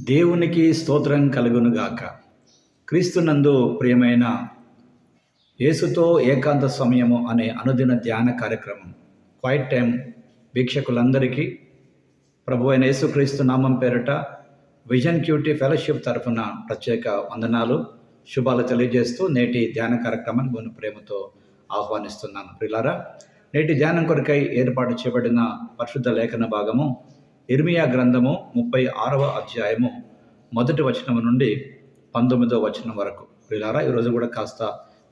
దేవునికి స్తోత్రం కలుగునుగాక. క్రీస్తునందు ప్రియమైన యేసుతో ఏకాంత సమయము అనే అనుదిన ధ్యాన కార్యక్రమం క్వైట్ టైం వీక్షకులందరికీ ప్రభు అయిన యేసుక్రీస్తు నామం పేరిట విజన్ క్యూటీ ఫెలోషిప్ తరఫున ప్రత్యేక వందనాలు శుభాలు తెలియజేస్తూ నేటి ధ్యాన కార్యక్రమాన్ని నేను ప్రేమతో ఆహ్వానిస్తున్నాను. ప్రిలారా నేటి ధ్యానం కొరకై ఏర్పాటు చేయబడిన పరిశుద్ధ లేఖన భాగము ఇర్మియా గ్రంథము ముప్పై ఆరవ అధ్యాయము మొదటి వచనం నుండి పంతొమ్మిదవ వచనం వరకు. వీళ్ళారా ఈరోజు కూడా కాస్త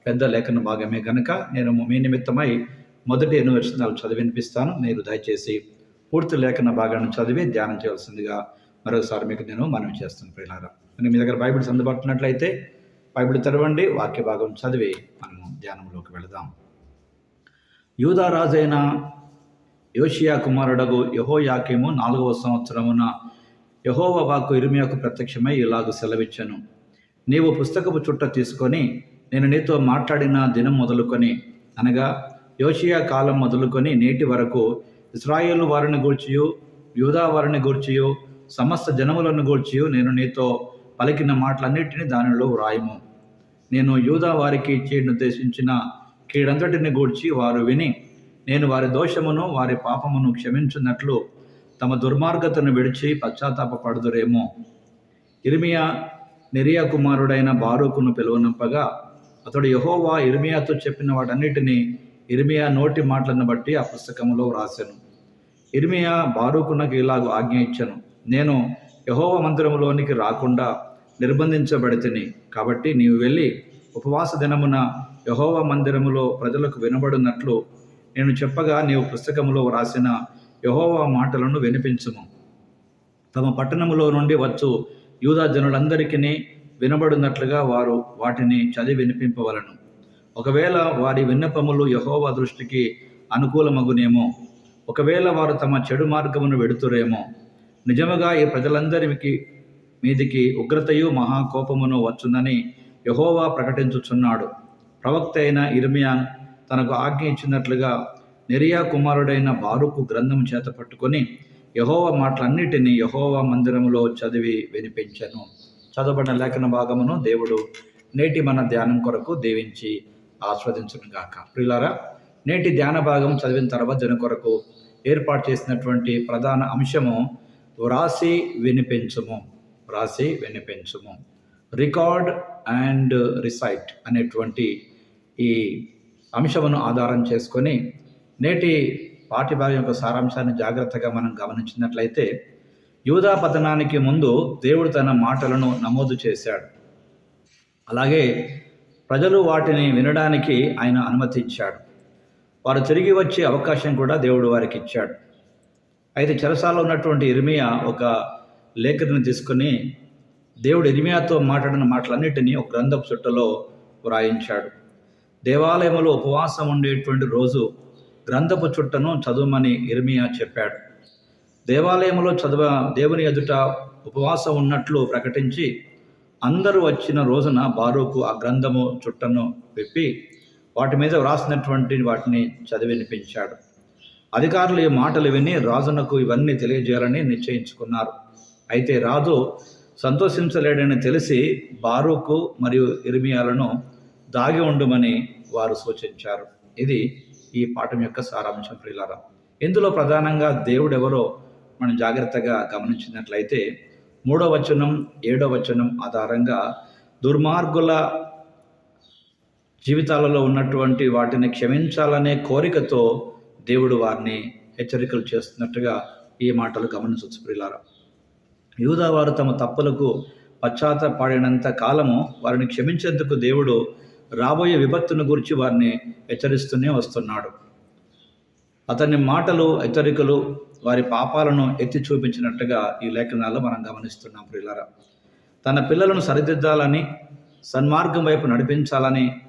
పెద్ద లేఖన భాగమే కనుక నేను మీ నిమిత్తమై మొదటి ఎన్ని వచనాలు చదివి వినిపిస్తాను. మీరు దయచేసి పూర్తి లేఖన భాగాన్ని చదివి ధ్యానం చేయాల్సిందిగా మరోసారి మీకు నేను మనవి చేస్తాను ప్రియులారా. మీ దగ్గర బైబిల్స్ అందుబాటులో బైబిల్ తెరవండి వాక్య భాగం చదివి మనము ధ్యానంలోకి వెళదాం. యూదా రాజైన యోషియా కుమారుడగు యహోయాకేము నాలుగవ సంవత్సరమున యహోవ వాక్కు ఇరుమియాకు ప్రత్యక్షమై ఇలాగు సెలవిచ్చాను. నీవు పుస్తకపు చుట్ట తీసుకొని నేను నీతో మాట్లాడిన దినం మొదలుకొని అనగా యోషియా కాలం మొదలుకొని నేటి వరకు ఇస్రాయేల్ వారిని గూర్చియు యూదా వారిని గూర్చియు సమస్త జనములను గూర్చియు నేను నీతో పలికిన మాటలన్నిటిని దానిలో వ్రాయము. నేను యూదా వారికి నిర్దేశించిన కీడంతటిని గూర్చి వారు విని నేను వారి దోషమును వారి పాపమును క్షమించినట్లు తమ దుర్మార్గతను విడిచి పశ్చాత్తాపపడుదురేమో. ఇర్మియా నిరియా కుమారుడైన బారూకును పిలువనంపగా అతడు యహోవా ఇర్మియాతో చెప్పిన వాటన్నిటినీ ఇర్మియా నోటి మాటలను బట్టి ఆ పుస్తకంలో వ్రాసాను. ఇర్మియా బారూకునకు ఇలాగ ఆజ్ఞ ఇచ్చాను. నేను యహోవ మందిరములోనికి రాకుండా నిర్బంధించబడితిని కాబట్టి నీవు వెళ్ళి ఉపవాస దినమున యహోవ మందిరములో ప్రజలకు వినబడినట్లు నేను చెప్పగా నీవు పుస్తకములో వ్రాసిన యహోవా మాటలను వినిపించుము. తమ పట్టణములో నుండి వచ్చు. యూదా జనులందరికీ వినబడినట్లుగా వారు వాటిని చదివి వినిపింపవలను. ఒకవేళ వారి విన్నపములు యహోవా దృష్టికి అనుకూలమగునేమో ఒకవేళ వారు తమ చెడు మార్గమును వెడుతురేమో నిజముగా ఈ ప్రజలందరికి మీదికి ఉగ్రతయు మహాకోపమును వచ్చునని యహోవా ప్రకటించుచున్నాడు. ప్రవక్త అయిన ఇర్మియాన్ తనకు ఆజ్ఞ ఇచ్చినట్లుగా నెరియా కుమారుడైన బారుకు గ్రంథం చేత పట్టుకొని యహోవ మాటలన్నిటినీ యహోవ మందిరములో చదివి వినిపించను. చదవబడిన లేఖన భాగమును దేవుడు నేటి మన ధ్యానం కొరకు దీవించి ఆస్వాదించడం కాక ప్రియులారా నేటి ధ్యాన భాగం చదివిన తర్వాత జన కొరకు ఏర్పాటు చేసినటువంటి ప్రధాన అంశము వ్రాసి వినిపించుము. వ్రాసి వినిపించుము. రికార్డ్ అండ్ రిసైట్ అనేటువంటి ఈ అంశమును ఆధారం చేసుకొని నేటి పాఠ్యభాగం యొక్క సారాంశాన్ని జాగ్రత్తగా మనం గమనించినట్లయితే యూదా పతనానికి ముందు దేవుడు తన మాటలను నమోదు చేశాడు. అలాగే ప్రజలు వాటిని వినడానికి ఆయన అనుమతి ఇచ్చాడు వారు తిరిగి వచ్చే అవకాశం కూడా దేవుడు వారికి ఇచ్చాడు. అయితే చెరసాలో ఉన్నటువంటి ఇర్మియా ఒక లేఖను తీసుకుని దేవుడు ఇర్మియాతో మాట్లాడిన మాటలన్నిటినీ ఒక గ్రంథపు చుట్టలో వ్రాయించాడు. దేవాలయంలో ఉపవాసం ఉండేటువంటి రోజు గ్రంథపు చుట్టను చదువుమని ఇర్మియా చెప్పాడు. దేవాలయంలో చదువ దేవుని ఎదుట ఉపవాసం ఉన్నట్లు ప్రకటించి అందరూ వచ్చిన రోజున బారూకు ఆ గ్రంథము చుట్టను విప్పి వాటి మీద వ్రాసినటువంటి వాటిని చదివినిపించాడు. అధికారులు ఈ మాటలు విని రాజునకు ఇవన్నీ తెలియజేయాలని నిశ్చయించుకున్నారు. అయితే రాజు సంతోషించలేడని తెలిసి బారూకు మరియు ఇర్మియాలను దాగి ఉండమని వారు సూచించారు. ఇది ఈ పాఠం యొక్క సారాంశం ప్రియులారా. ఇందులో ప్రధానంగా దేవుడెవరో మనం జాగ్రత్తగా గమనించినట్లయితే మూడో వచనం ఏడో వచనం ఆధారంగా దుర్మార్గుల జీవితాలలో ఉన్నటువంటి వాటిని క్షమించాలనే కోరికతో దేవుడు వారిని హెచ్చరికలు చేస్తున్నట్టుగా ఈ మాటలు గమనించవచ్చు ప్రియులారా. యూదా వారు తమ తప్పులకు పశ్చాత్తపడినంత కాలము వారిని క్షమించేందుకు దేవుడు రాబోయే విపత్తును గురించి వారిని హెచ్చరిస్తూనే వస్తున్నాడు. అతని మాటలు హెచ్చరికలు వారి పాపాలను ఎత్తి చూపించినట్టుగా ఈ లేఖనాల్లో మనం గమనిస్తున్నాం ప్రియులరా. తన పిల్లలను సరిదిద్దాలని సన్మార్గం వైపు నడిపించాలని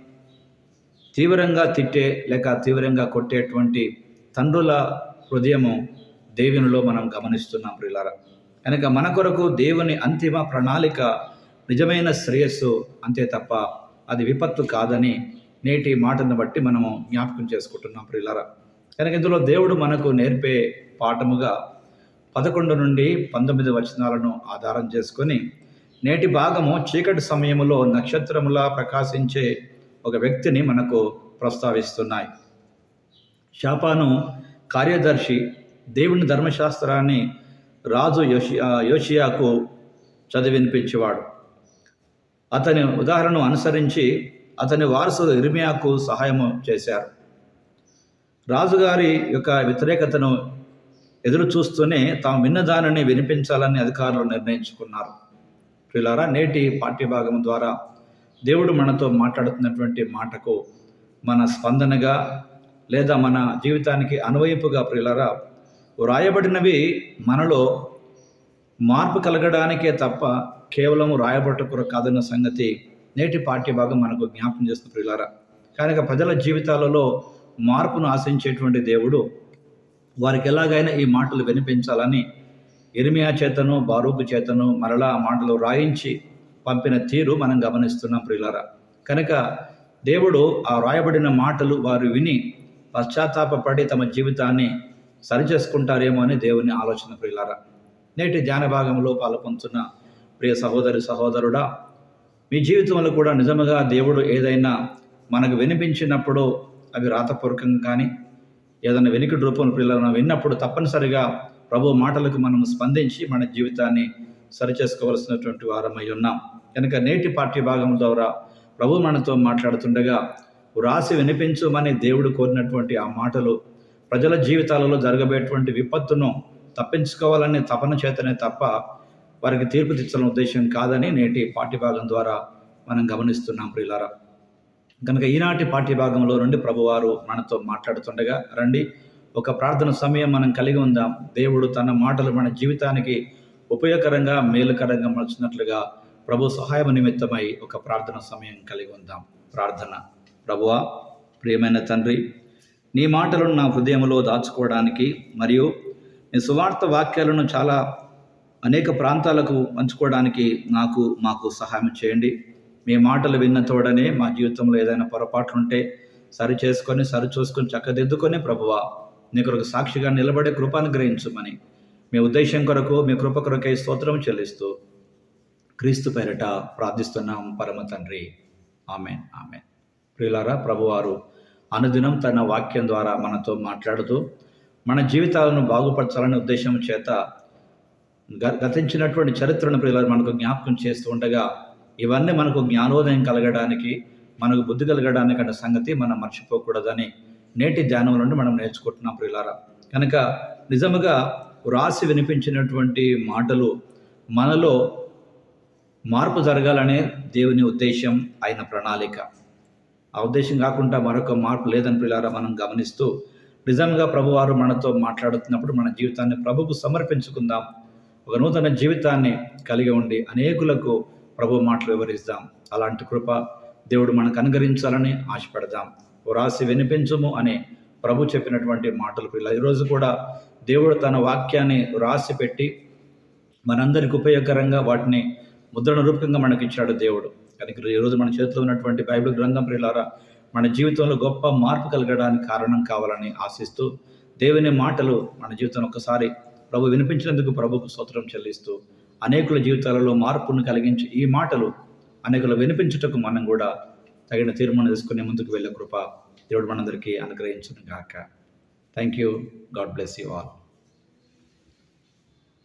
తీవ్రంగా తిట్టే లేక తీవ్రంగా కొట్టేటువంటి తండ్రుల హృదయము దేవునిలో మనం గమనిస్తున్నాం ప్రియులారా. కనుక మన కొరకు దేవుని అంతిమ ప్రణాళిక నిజమైన శ్రేయస్సు అంతే తప్ప అది విపత్తు కాదని నేటి మాటను బట్టి మనము జ్ఞాపకం చేసుకుంటున్నాం ప్రియులారా. కనుక ఇందులో దేవుడు మనకు నేర్పే పాఠముగా పదకొండు నుండి పంతొమ్మిది వచనాలను ఆధారం చేసుకొని నేటి భాగము చీకటి సమయములో నక్షత్రములా ప్రకాశించే ఒక వ్యక్తిని మనకు ప్రస్తావిస్తున్నాయి. శాపాను కార్యదర్శి దేవుని ధర్మశాస్త్రాన్ని రాజు యోషియా యోషియాకు చదివినిపించేవాడు. అతని ఉదాహరణను అనుసరించి అతని వారసుడు ఇర్మియాకు సహాయము చేశారు. రాజుగారి యొక్క వ్యతిరేకతను ఎదురు చూస్తూనే తాము విన్న దానిని వినిపించాలని అధికారులు నిర్ణయించుకున్నారు. ప్రిలారా నేటి పాఠ్యభాగం ద్వారా దేవుడు మనతో మాట్లాడుతున్నటువంటి మాటకు మన స్పందనగా లేదా మన జీవితానికి అనువైపుగా ప్రియులరా వ్రాయబడినవి మనలో మార్పు కలగడానికే తప్ప కేవలం రాయబట్టుకుర కాదన్న సంగతి నేటి పాఠ్యభాగం మనకు జ్ఞాపకం చేస్తున్న ప్రియులారా. కనుక ప్రజల జీవితాలలో మార్పును ఆశించేటువంటి దేవుడు వారికి ఎలాగైనా ఈ మాటలు వినిపించాలని ఇర్మియా చేతను బారూకు చేతను మరలా ఆ మాటలు రాయించి పంపిన తీరు మనం గమనిస్తున్నాం ప్రియులారా. కనుక దేవుడు ఆ రాయబడిన మాటలు వారు విని పశ్చాత్తాపడి తమ జీవితాన్ని సరిచేసుకుంటారేమో అని దేవుని ఆలోచన ప్రియులారా. నేటి ధ్యాన భాగంలో పాల్పొందుతున్న ప్రియ సహోదరి సహోదరుడా మీ జీవితంలో కూడా నిజముగా దేవుడు ఏదైనా మనకు వినిపించినప్పుడు అవి రాతపూర్వకంగా కానీ ఏదైనా వెనుకటి రూపంలో పిల్లలను విన్నప్పుడు తప్పనిసరిగా ప్రభు మాటలకు మనం స్పందించి మన జీవితాన్ని సరిచేసుకోవలసినటువంటి వారమై ఉన్నాం. కనుక నేటి పాఠ్య భాగం ద్వారా ప్రభు మనతో మాట్లాడుతుండగా వ్రాసి వినిపించమని దేవుడు కోరినటువంటి ఆ మాటలు ప్రజల జీవితాలలో జరగబోయేటువంటి విపత్తును తప్పించుకోవాలనే తపన చేతనే తప్ప వారికి తీర్పు తెచ్చాలనే ఉద్దేశం కాదని నేటి పాఠ్యభాగం ద్వారా మనం గమనిస్తున్నాం ప్రియులారా. కనుక ఈనాటి పాఠ్యభాగంలో నుండి ప్రభువారు మనతో మాట్లాడుతుండగా రండి ఒక ప్రార్థన సమయం మనం కలిగి ఉందాం. దేవుడు తన మాటలు మన జీవితానికి ఉపయోగకరంగా మేలుకరంగా మలుచినట్లుగా ప్రభు సహాయం నిమిత్తమై ఒక ప్రార్థన సమయం కలిగి ఉందాం. ప్రార్థన. ప్రభువా ప్రియమైన తండ్రి నీ మాటలను నా హృదయంలో దాచుకోవడానికి మరియు నీ సువార్త వాక్యాలను చాలా అనేక ప్రాంతాలకు పంచుకోవడానికి నాకు మాకు సహాయం చేయండి. మీ మాటలు విన్న తోడనే మా జీవితంలో ఏదైనా పొరపాట్లు ఉంటే సరి చేసుకొని సరి చూసుకొని చక్కదిద్దుకొని ప్రభువా నీ కొరకు సాక్షిగా నిలబడే కృపానుగ్రహించమని మీ ఉద్దేశం కొరకు మీ కృప కొరకై స్తోత్రం చెల్లిస్తూ క్రీస్తు పేరిట ప్రార్థిస్తున్నాం పరమ తండ్రి. Amen amen. ప్రియులారా ప్రభువారు అనుదినం తన వాక్యం ద్వారా మనతో మాట్లాడుతూ మన జీవితాలను బాగుపరచాలనే ఉద్దేశం చేత గతించినటువంటి చరిత్రను ప్రియులారు మనకు జ్ఞాపకం చేస్తూ ఉండగా ఇవన్నీ మనకు జ్ఞానోదయం కలగడానికి మనకు బుద్ధి కలగడానికి అనే సంగతి మనం మర్చిపోకూడదని నేటి ధ్యానం నుండి మనం నేర్చుకుంటున్నాం ప్రియులారా. కనుక నిజముగా రాసి వినిపించినటువంటి మాటలు మనలో మార్పు జరగాలనే దేవుని ఉద్దేశం ఆయన ప్రణాళిక. ఆ ఉద్దేశం కాకుండా మరొక మార్పు లేదని పిల్లారా మనం గమనిస్తూ నిజంగా ప్రభువారు మనతో మాట్లాడుతున్నప్పుడు మన జీవితాన్ని ప్రభుకు సమర్పించుకుందాం ఒక నూతన జీవితాన్ని కలిగి ఉండి అనేకులకు ప్రభు మాటలు వివరిస్తాం అలాంటి కృప దేవుడు మనకు అనుగరించాలని ఆశపడదాం. ఓ రాసి వినిపించుము అనే ప్రభు చెప్పినటువంటి మాటలు పిల్ల ఈరోజు కూడా దేవుడు తన వాక్యాన్ని రాసి పెట్టి మనందరికి ఉపయోగకరంగా వాటిని ముద్రణ రూపకంగా మనకి ఇచ్చాడు దేవుడు. కనుక ఈరోజు మన చేతిలో ఉన్నటువంటి బైబిల్ గ్రంథం ప్రియులారా మన జీవితంలో గొప్ప మార్పు కలగడానికి కారణం కావాలని ఆశిస్తూ దేవుని మాటలు మన జీవితంలో ఒకసారి ప్రభు వినిపించినందుకు ప్రభుకు స్తోత్రం చెల్లిస్తూ అనేకుల జీవితాలలో మార్పును కలిగించి ఈ మాటలు అనేకులు వినిపించుటకు మనం కూడా తగిన తీర్మానం తీసుకునే ముందుకు వెళ్ళే కృప దేవుడు మనందరికీ అనుగ్రహించను గాక. Thank you God bless you all